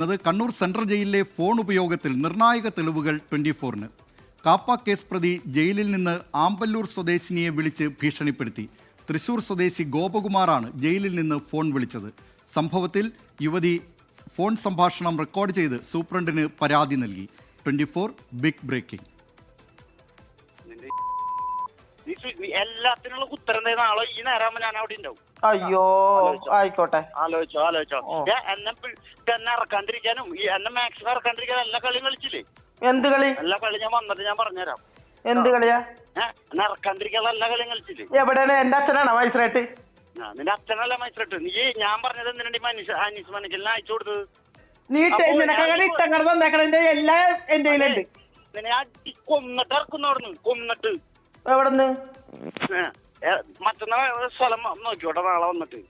എന്നത് കണ്ണൂർ സെൻട്രൽ ജയിലിലെ ഫോൺ ഉപയോഗത്തിൽ നിർണായക തെളിവുകൾ ട്വന്റി ഫോറിന് കാപ്പ കേസ് പ്രതി ജയിലിൽ നിന്ന് ആമ്പല്ലൂർ സ്വദേശിനിയെ വിളിച്ച് ഭീഷണിപ്പെടുത്തി. തൃശൂർ സ്വദേശി ഗോപകുമാറാണ് ജയിലിൽ നിന്ന് ഫോൺ വിളിച്ചത്. സംഭവത്തിൽ യുവതി ഫോൺ സംഭാഷണം റെക്കോർഡ് ചെയ്ത് സൂപ്രണ്ടിന് പരാതി നൽകി. Twenty four big breaking. നീ സു- നീ എല്ലാത്തിനുള്ള ഉത്തരം തരുന്ന ആളോ? ഈ നേരം ഞാൻ അവിടെ ഉണ്ടാവും. അയ്യോ ആയിക്കോട്ടെ. ആലോചിച്ചോ ആലോചിച്ചോ. ഞാൻ എന്നെ ഇറക്കാണ്ടിരിക്കാനും ഈ എന്നെ മാക്സിമം ഇറക്കാണ്ടിരിക്കാനും എല്ലാ കളിയും കളിച്ചില്ലേ? എന്ത് കളി? എല്ലാ കളി ഞാൻ വന്നിട്ട് ഞാൻ പറഞ്ഞുതരാം. എന്ത് കളിയാ? എന്നെ ഇറക്കാണ്ടിരിക്കാനുള്ള എല്ലാ കളിയും കളിച്ചില്ലേ? എവിടെയാണ്? എന്റെ അച്ഛനാണോ മൈസറായിട്ട് നിന്റെ അച്ഛനല്ല മൈസറായിട്ട് നീ ഞാൻ പറഞ്ഞത് എന്തിനാണ് മനുഷ്യ അനീസ് മണിക്കലിനെ അയച്ചു കൊടുത്തത്? നീ ഇഷ്ടങ്ങൾ എല്ലാ എല്ലാം എന്റെ കയ്യിലുണ്ട്. നിന്നെ അടി കൊന്നിട്ട് ഇറക്കുന്നു അവിടുന്ന് കൊന്നിട്ട്. എവിടെന്ന്? ഏ, സ്ഥലം നോക്കിയോട്ടെ നാളെ വന്നിട്ട്.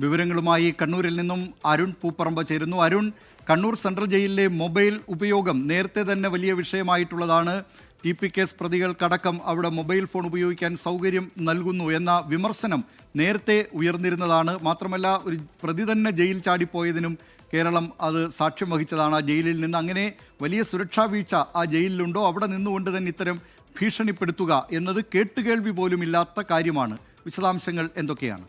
വിവരങ്ങളുമായി കണ്ണൂരിൽ നിന്നും അരുൺ പൂപ്പറമ്പ് ചേരുന്നു. അരുൺ കണ്ണൂർ സെൻട്രൽ ജയിലിലെ മൊബൈൽ ഉപയോഗം നേരത്തെ തന്നെ വലിയ വിഷയമായിട്ടുള്ളതാണ്. ടി പി കേസ് പ്രതികൾക്കടക്കം അവിടെ മൊബൈൽ ഫോൺ ഉപയോഗിക്കാൻ സൗകര്യം നൽകുന്നു എന്ന വിമർശനം നേരത്തെ ഉയർന്നിരുന്നതാണ്. മാത്രമല്ല ഒരു പ്രതി തന്നെ ജയിൽ ചാടിപ്പോയതിനും കേരളം അത് സാക്ഷ്യം വഹിച്ചതാണ്. ആ ജയിലിൽ നിന്ന് അങ്ങനെ വലിയ സുരക്ഷാ വീഴ്ച ആ ജയിലിലുണ്ടോ? അവിടെ നിന്നുകൊണ്ട് തന്നെ ഇത്തരം ഭീഷണിപ്പെടുത്തുക എന്നത് കേട്ടുകേൾവി പോലും ഇല്ലാത്ത കാര്യമാണ്. വിശദാംശങ്ങൾ എന്തൊക്കെയാണ്?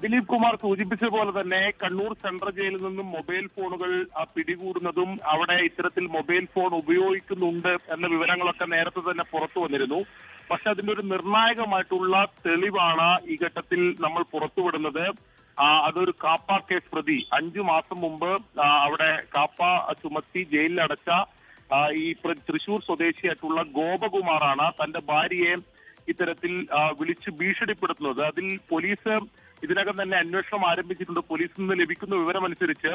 ദിലീപ് കുമാർ സൂചിപ്പിച്ച പോലെ തന്നെ കണ്ണൂർ സെൻട്രൽ ജയിലിൽ നിന്നും മൊബൈൽ ഫോണുകൾ പിടികൂടുന്നതും അവിടെ ഇത്തരത്തിൽ മൊബൈൽ ഫോൺ ഉപയോഗിക്കുന്നുണ്ട് എന്ന വിവരങ്ങളൊക്കെ നേരത്തെ തന്നെ പുറത്തു വന്നിരുന്നു. പക്ഷെ അതിന്റെ ഒരു നിർണായകമായിട്ടുള്ള തെളിവാണ് ഈ ഘട്ടത്തിൽ നമ്മൾ പുറത്തുവിടുന്നത് അതൊരു കാപ്പ കേസ് പ്രതി. അഞ്ചു മാസം മുമ്പ് അവിടെ കാപ്പ ചുമത്തി ജയിലിലടച്ച ഈ തൃശൂർ സ്വദേശിയായിട്ടുള്ള ഗോപകുമാറാണ് തന്റെ ഭാര്യയെ ഇത്തരത്തിൽ വിളിച്ച് ഭീഷണിപ്പെടുത്തുന്നത്. അതിൽ പോലീസ് ഇതിനകം തന്നെ അന്വേഷണം ആരംഭിച്ചിട്ടുണ്ട്. പോലീസിൽ നിന്ന് ലഭിക്കുന്ന വിവരമനുസരിച്ച്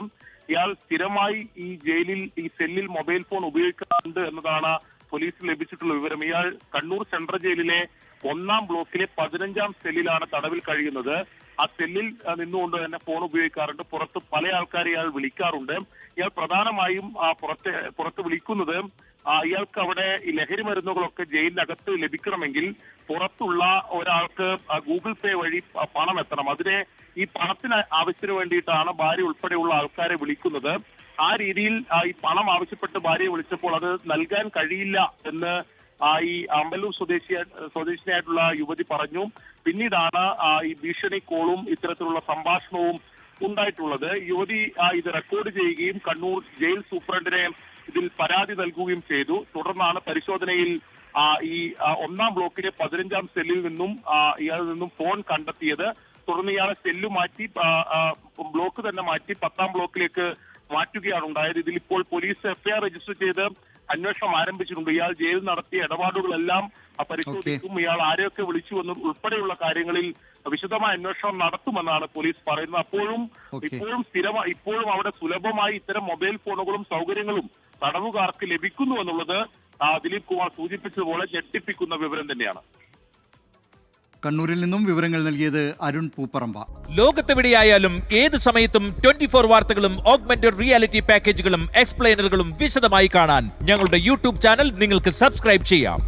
ഇയാൾ സ്ഥിരമായി ഈ ജയിലിൽ ഈ സെല്ലിൽ മൊബൈൽ ഫോൺ ഉപയോഗിക്കാറുണ്ട് എന്നതാണ് പോലീസിന് ലഭിച്ചിട്ടുള്ള വിവരം. ഇയാൾ കണ്ണൂർ സെൻട്രൽ ജയിലിലെ ഒന്നാം ബ്ലോക്കിലെ പതിനഞ്ചാം സെല്ലിലാണ് തടവിൽ കഴിയുന്നത്. ആ സെല്ലിൽ നിന്നുകൊണ്ട് തന്നെ ഫോൺ ഉപയോഗിക്കാറുണ്ട്. പുറത്ത് പല ആൾക്കാരെ ഇയാൾ വിളിക്കാറുണ്ട്. ഇയാൾ പ്രധാനമായും ആ, പുറത്ത് പുറത്ത് വിളിക്കുന്നത് ഇയാൾക്ക് അവിടെ ഈ ലഹരി മരുന്നുകളൊക്കെ ജയിലിനകത്ത് ലഭിക്കണമെങ്കിൽ പുറത്തുള്ള ഒരാൾക്ക് ഗൂഗിൾ പേ വഴി പണം എത്തണം. അതിനെ ഈ പണത്തിന് ആവശ്യത്തിന് വേണ്ടിയിട്ടാണ് ഭാര്യ ഉൾപ്പെടെയുള്ള ആൾക്കാരെ വിളിക്കുന്നത്. ആ രീതിയിൽ ഈ പണം ആവശ്യപ്പെട്ട് ഭാര്യയെ വിളിച്ചപ്പോൾ അത് നൽകാൻ കഴിയില്ല എന്ന് ഈ അമ്പലൂർ സ്വദേശി സ്വദേശിനിയായിട്ടുള്ള യുവതി പറഞ്ഞു. പിന്നീടാണ് ഈ ഭീഷണി കോളും ഇത്തരത്തിലുള്ള സംഭാഷണവും ഉണ്ടായിട്ടുള്ളത്. യുവതി ഇത് റെക്കോർഡ് ചെയ്യുകയും കണ്ണൂർ ജയിൽ സൂപ്രണ്ടിനെ ഇതിൽ പരാതി നൽകുകയും ചെയ്തു. തുടർന്നാണ് പരിശോധനയിൽ ഈ ഒന്നാം ബ്ലോക്കിലെ പതിനഞ്ചാം സെല്ലിൽ നിന്നും ഇയാളിൽ നിന്നും ഫോൺ കണ്ടെത്തിയത്. തുടർന്ന് ഇയാളെ സെല്ല് മാറ്റി ബ്ലോക്ക് തന്നെ മാറ്റി പത്താം ബ്ലോക്കിലേക്ക് മാറ്റുകയാണ് ഉണ്ടായത്. ഇതിൽ ഇപ്പോൾ പോലീസ് എഫ്ഐആർ രജിസ്റ്റർ ചെയ്ത് അന്വേഷണം ആരംഭിച്ചിട്ടുണ്ട്. ഇയാൾ ജയിലിൽ നടത്തിയ ഇടപാടുകളെല്ലാം പരിശോധിക്കും. ഇയാൾ ആരെയൊക്കെ വിളിച്ചു എന്നും ഉൾപ്പെടെയുള്ള കാര്യങ്ങളിൽ വിശദമായ അന്വേഷണം നടത്തുമെന്നാണ് പോലീസ് പറയുന്നത്. അപ്പോഴും ഇപ്പോഴും സ്ഥിരമായി ഇപ്പോഴും അവിടെ സുലഭമായി ഇത്തരം മൊബൈൽ ഫോണുകളും സൗകര്യങ്ങളും തടവുകാർക്ക് ലഭിക്കുന്നു എന്നുള്ളത് ദിലീപ് കുമാർ സൂചിപ്പിച്ചതുപോലെ ഞെട്ടിപ്പിക്കുന്ന വിവരം തന്നെയാണ്. കണ്ണൂരിൽ നിന്നും വിവരങ്ങൾ നൽകിയത് അരുൺ പൂപ്പറമ്പ. ലോകത്തെവിടെയായാലും ഏത് സമയത്തും ട്വന്റി ഫോർ വാർത്തകളും ഓഗ്മെന്റഡ് റിയാലിറ്റി പാക്കേജുകളും എക്സ്പ്ലെയിനറുകളും വിശദമായി കാണാൻ ഞങ്ങളുടെ യൂട്യൂബ് ചാനൽ നിങ്ങൾക്ക് സബ്സ്ക്രൈബ് ചെയ്യാം.